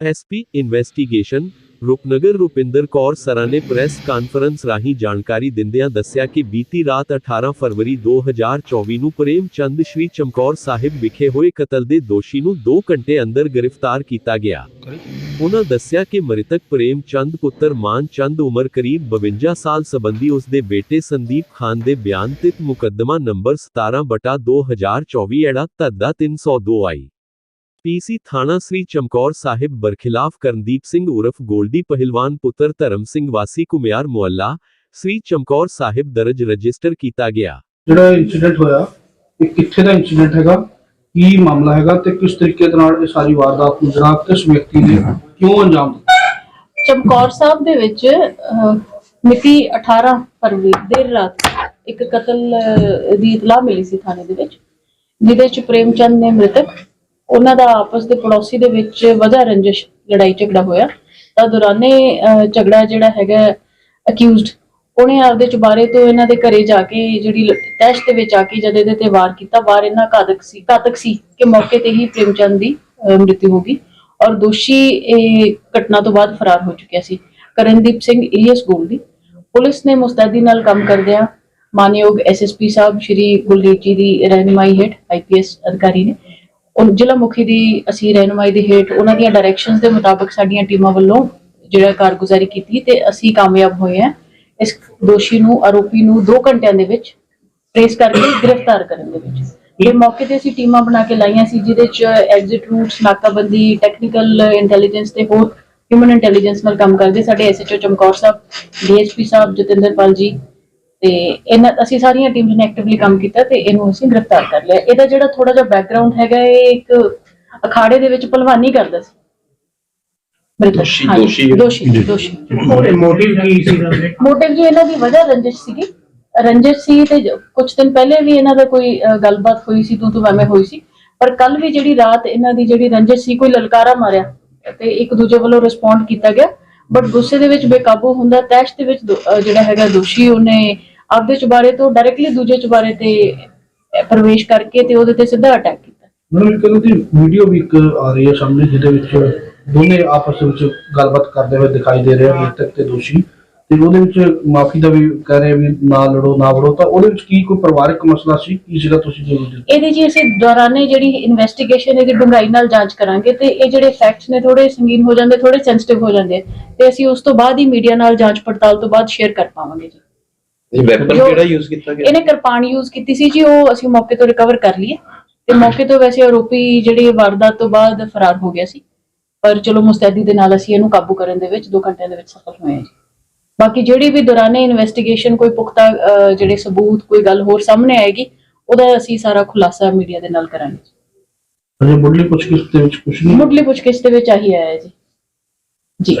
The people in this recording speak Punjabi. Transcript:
ਐਸਪੀ ਇਨਵੈਸਟੀਗੇਸ਼ਨ ਰੂਪਨਗਰ ਰੁਪਿੰਦਰ ਕੌਰ ਸਰਾ ਨੇ ਪ੍ਰੈਸ ਕਾਨਫਰੰਸ ਰਾਹੀਂ ਜਾਣਕਾਰੀ ਦਿੰਦਿਆਂ ਦੱਸਿਆ ਕਿ ਬੀਤੀ ਰਾਤ 18 ਫਰਵਰੀ 2024 ਨੂੰ ਪ੍ਰੇਮ ਚੰਦ ਸ਼੍ਰੀ ਚਮਕੌਰ ਸਾਹਿਬ ਵਿਖੇ ਹੋਏ ਕਤਲ ਦੇ ਦੋਸ਼ੀ ਨੂੰ 2 ਘੰਟੇ ਅੰਦਰ ਗ੍ਰਿਫਤਾਰ ਕੀਤਾ ਗਿਆ। ਉਹਨਾਂ ਦੱਸਿਆ ਕਿ ਮ੍ਰਿਤਕ ਪ੍ਰੇਮ ਚੰਦ ਪੁੱਤਰ ਮਾਨ ਚੰਦ ਉਮਰ ਕਰੀਬ 52 ਸਾਲ ਸੰਬੰਧੀ ਉਸ ਦੇ ਬੇਟੇ ਸੰਦੀਪ ਖਾਨ ਦੇ ਬਿਆਨ ਤੇ ਮੁਕੱਦਮਾ ਨੰਬਰ 17 ਬਟਾ 2024 ਐੜਾ ਧੱਦਾ 302 ਆਈ। ਪੀਸੀ ਥਾਣਾ ਸ੍ਰੀ ਚਮਕੌਰ ਸਾਹਿਬ ਬਰਖਿਲਾਫ ਕਰਨਦੀਪ ਸਿੰਘ ਉਰਫ ਗੋਲਡੀ ਪਹਿਲਵਾਨ ਪੁੱਤਰ ਧਰਮ ਸਿੰਘ ਵਾਸੀ ਕੁਮਿਆਰ ਮੁਹੱਲਾ ਸ੍ਰੀ ਚਮਕੌਰ ਸਾਹਿਬ ਦਰਜ ਰਜਿਸਟਰ ਕੀਤਾ ਗਿਆ। ਜਿਹੜਾ ਇਨਸੀਡੈਂਟ ਹੋਇਆ ਇਹ ਕਿੱਥੇ ਦਾ ਇਨਸੀਡੈਂਟ ਹੈਗਾ ਕੀ ਮਾਮਲਾ ਹੈਗਾ ਤੇ ਕਿਸ ਤਰੀਕੇ ਦੇ ਨਾਲ ਇਹ ਸਾਰੀ ਵਾਰਦਾਤ ਨੂੰ ਜਿਹੜਾ ਕਿਸ ਵਿਅਕਤੀ ਨੇ ਕਿਉਂ ਅੰਜਾਮ ਦਿੱਤਾ? ਚਮਕੌਰ ਸਾਹਿਬ ਦੇ ਵਿੱਚ ਮਿਤੀ 18 ਫਰਵਰੀ ਦੇਰ ਰਾਤ ਇੱਕ ਕਤਲ ਦੀ ਇਤਲਾਹ ਮਿਲੀ ਸੀ ਥਾਣੇ ਦੇ ਵਿੱਚ ਜਿਹਦੇ ਚ ਪ੍ਰੇਮਚੰਦ ਨੇ ਮ੍ਰਿਤਕ ਉਹਨਾਂ ਦਾ ਆਪਸ ਦੇ ਪੜੋਸੀ ਦੇ ਵਿੱਚ ਵਜ੍ਹਾ ਰੰਜਿਸ਼ ਲੜਾਈ ਝਗੜਾ ਹੋਇਆ। ਤਾਂ ਦੌਰਾਨੇ ਝਗੜਾ ਜਿਹੜਾ ਹੈਗਾ ਅਕਿਊਜ਼ਡ ਉਹਨੇ ਆਪਦੇ ਚੁਬਾਰੇ ਤੋਂ ਇਹਨਾਂ ਦੇ ਘਰੇ ਜਾ ਕੇ ਜਿਹੜੀ ਤੈਸ਼ ਦੇ ਵਿੱਚ ਆ ਕੇ ਜਦ ਇਹਦੇ ਤੇ ਵਾਰ ਕੀਤਾ ਵਾਰ ਇਹਨਾਂ ਘਾਤਕ ਸੀ ਘਾਤਕ ਸੀ ਕਿ ਮੌਕੇ ਤੇ ਹੀ ਪ੍ਰੇਮਚੰਦ ਦੀ ਅਹ, ਮ੍ਰਿਤੂ ਹੋ ਗਈ। ਔਰ ਦੋਸ਼ੀ ਇਹ ਘਟਨਾ ਤੋਂ ਬਾਅਦ ਫਰਾਰ ਹੋ ਚੁੱਕਿਆ ਸੀ ਕਰਨਦੀਪ ਸਿੰਘ ਇਲੀਅਸ ਗੋਲਦੀ ਪੁਲਿਸ ਨੇ ਮੁਸਤੈਦੀ ਨਾਲ ਕੰਮ ਕਰਦਿਆਂ ਮਾਨਯੋਗ ਐਸਐਸਪੀ ਸਾਹਿਬ ਸ਼੍ਰੀ ਗੁਲਰੀਤ ਜੀ ਦੀ ਰਹਿਨੁਮਾਈ ਹੇਠ ਆਈਪੀਐਸ ਅਧਿਕਾਰੀ ਨੇ ਉਹ ਜ਼ਿਲ੍ਹਾ ਮੁਖੀ ਦੀ ਅਸੀਂ ਰਹਿਨੁਮਾਈ ਦੇ ਹੇਠ ਉਹਨਾਂ ਦੀਆਂ ਡਾਇਰੈਕਸ਼ਨਸ ਦੇ ਮੁਤਾਬਕ ਸਾਡੀਆਂ ਟੀਮਾਂ ਵੱਲੋਂ ਜਿਹੜਾ ਕਾਰਗੁਜ਼ਾਰੀ ਕੀਤੀ ਤੇ ਅਸੀਂ ਕਾਮਯਾਬ ਹੋਏ ਹਾਂ। ਇਸ ਦੋਸ਼ੀ ਨੂੰ, ਆਰੋਪੀ ਨੂੰ 2 ਘੰਟਿਆਂ ਦੇ ਵਿੱਚ ਟ੍ਰੇਸ ਕਰਕੇ ਗ੍ਰਿਫਤਾਰ ਕਰਨ ਦੇ ਵਿੱਚ। ਇਹ ਮੌਕੇ ਤੇ ਅਸੀਂ ਟੀਮਾਂ ਬਣਾ ਕੇ ਲਾਈਆਂ ਸੀ, ਜਿਹਦੇ ਚ ਐਗਜ਼ਿਟ ਰੂਟਸ ਨਾਕਾਬੰਦੀ ਟੈਕਨੀਕਲ ਇੰਟੈਲੀਜੈਂਸ ਤੇ ਹੋਰ ਹਿਊਮਨ ਇੰਟੈਲੀਜੈਂਸ ਨਾਲ ਕੰਮ ਕਰਦੇ ਸਾਡੇ ਐਸਐਚਓ ਚਮਕੌਰ ਸਾਹਿਬ ਡੀਐਸਪੀ ਸਾਹਿਬ, ਜਤਿੰਦਰਪਾਲ ਜੀ ਤੇ ਇਹਨਾਂ ਅਸੀਂ ਸਾਰੀਆਂ ਟੀਮਸ ਨੇ ਐਕਟਿਵਲੀ ਕੰਮ ਕੀਤਾ ਤੇ ਇਹਨੂੰ ਅਸੀਂ ਗ੍ਰਿਫਤਾਰ ਕਰ ਲਿਆ। ਇਹਦਾ ਜਿਹੜਾ ਥੋੜਾ ਜਿਹਾ ਬੈਕਗ੍ਰਾਉਂਡ ਹੈਗਾ ਇਹ ਇੱਕ ਅਖਾੜੇ ਦੇ ਵਿੱਚ ਭਲਵਾਨੀ ਕਰਦਾ ਸੀ। ਮ੍ਰਿਤਕ, ਦੋਸ਼ੀ- ਹਾਂਜੀ, ਦੋਸ਼ੀ- ਦੋਸ਼ੀ ਦੋਸ਼ੀ। ਮੋਟਿਵ ਕੀ ਸੀ ਮੋਟਿਵ ਜੀ ਇਹਨਾਂ ਦੀ ਵਜ੍ਹਾ ਰੰਜਿਸ਼ ਸੀਗੀ। ਰੰਜਿਸ਼ ਸੀ ਤੇ ਕੁਝ ਦਿਨ ਪਹਿਲੇ ਵੀ ਇਹਨਾਂ ਦਾ ਕੋਈ ਗੱਲਬਾਤ ਹੋਈ ਸੀ ਤੂੰ ਤੂੰ ਮੈਂ ਹੋਈ ਸੀ। ਪਰ ਕੱਲ ਵੀ ਜਿਹੜੀ ਰਾਤ ਇਹਨਾਂ ਦੀ ਜਿਹੜੀ ਰੰਜਿਸ਼ ਸੀ ਕੋਈ ਲਲਕਾਰਾ ਮਾਰਿਆ ਤੇ ਇੱਕ ਦੂਜੇ ਵੱਲੋਂ ਰਿਸਪੌਂਡ ਕੀਤਾ ਗਿਆ। ਬਟ ਗੁੱਸੇ ਦੇ ਵਿੱਚ ਬੇਕਾਬੂ ਹੁੰਦਾ ਤੈਸ਼ ਦੇ ਵਿੱਚ ਦੋ- ਅਹ, ਜਿਹੜਾ ਹੈਗਾ ਦੋਸ਼ੀ ਉਹਨੇ ਆਪਦੇ ਚੁਬਾਰੇ ਤੋਂ ਡਾਇਰੈਕਟਲੀ ਦੂਜੇ ਚੁਬਾਰੇ ਤੇ ਪ੍ਰਵੇਸ਼ ਕਰਕੇ ਤੇ ਉਹਦੇ ਤੇ ਸਿੱਧਾ ਅਟੈਕ ਕੀਤਾ। ਮੈਨੂੰ ਇੱਕ ਕਹਿੰਦੇ ਦੀ ਵੀਡੀਓ ਵੀ ਇੱਕ ਆ ਰਹੀ ਹੈ ਸਾਹਮਣੇ ਜਿਹਦੇ ਵਿੱਚ ਦੋਨੇ ਆਪਸ ਵਿੱਚ ਗੱਲਬਾਤ ਕਰਦੇ ਹੋਏ ਦਿਖਾਈ ਦੇ ਰਹੇ ਆ ਮ੍ਰਿਤਕ ਤੇ ਦੋਸ਼ੀ। ਤੇ ਉਹਦੇ ਵਿੱਚ ਮਾਫੀ ਦਾ ਵੀ ਕਹਿ ਰਹੇ ਵੀ ਨਾ ਲੜੋ ਨਾ ਵੜੋ ਤਾਂ ਉਹਦੇ ਵਿੱਚ ਕੀ ਕੋਈ ਪਰਿਵਾਰਕ ਮਸਲਾ ਸੀ? ਕੀ ਸੀਗਾ ਤੁਸੀਂ ਜੋ ਇਹਦੀ ਜੀ ਅਸੀਂ ਦੌਰਾਨੇ ਜਿਹੜੀ ਇਨਵੈਸਟੀਗੇਸ਼ਨ ਇਹਦੀ ਡੂੰਘਾਈ ਨਾਲ ਜਾਂਚ ਕਰਾਂਗੇ ਤੇ ਇਹ ਜਿਹੜੇ ਫੈਕਟਸ ਨੇ ਥੋੜੇ ਸੰਗੀਨ ਹੋ ਜਾਂਦੇ ਥੋੜੇ ਸੈਂਸਿਟਿਵ ਹੋ ਜਾਂਦੇ ਤੇ ਅਸੀਂ ਉਸ ਤੋਂ ਬਾਅਦ ਹੀ ਮੀਡੀਆ ਨਾਲ ਜਾਂਚ ਪੜਤਾਲ ਤੋਂ ਬਾਅਦ ਸ਼ੇਅਰ ਕਰ ਪਾਵਾਂਗੇ ਜੀ। ਇਹ ਵੈਪਨ ਕਿਹੜਾ ਯੂਜ਼ ਕੀਤਾ ਗਿਆ? ਇਹਨੇ ਕਿਰਪਾਨ ਯੂਜ਼ ਕੀਤੀ ਸੀ ਜੀ ਉਹ ਅਸੀਂ ਮੌਕੇ ਤੋਂ ਰਿਕਵਰ ਕਰ ਲਈਏ। ਤੇ ਮੌਕੇ ਤੋਂ ਵੈਸੇ ਆਰੋਪੀ ਜਿਹੜੀ ਵਾਰਦਾਤ ਤੋਂ ਬਾਅਦ ਫਰਾਰ ਹੋ ਗਿਆ ਸੀ। ਪਰ ਚਲੋ ਮੁਸਤੈਦੀ ਦੇ ਨਾਲ ਅਸੀਂ ਇਹਨੂੰ ਕਾਬੂ ਕਰਨ ਦੇ ਵਿੱਚ 2 ਘੰਟਿਆਂ ਦੇ ਵਿੱਚ ਸਫਲ ਹੋਏ ਹਾਂ ਜੀ। ਬਾਕੀ ਜਿਹੜੀ ਵੀ ਦੌਰਾਨੇ ਇਨਵੈਸਟੀਗੇਸ਼ਨ ਕੋਈ ਪੁਖਤਾ ਜਿਹੜੇ ਸਬੂਤ ਕੋਈ ਗੱਲ ਹੋਰ ਸਾਹਮਣੇ ਆਏਗੀ ਉਹਦਾ ਅਸੀਂ ਸਾਰਾ ਖੁਲਾਸਾ ਮੀਡੀਆ ਦੇ ਨਾਲ ਕਰਾਂਗੇ ਅਜੇ ਮੁੱਢਲੀ ਪੁੱਛਗਿੱਛ ਦੇ ਵਿੱਚ ਕੁਝ ਨਹੀਂ? ਮੁੱਢਲੀ ਪੁੱਛਗਿੱਛ ਦੇ ਵਿੱਚ ਆਹੀ ਆਇਆ ਜੀ। ਜੀ।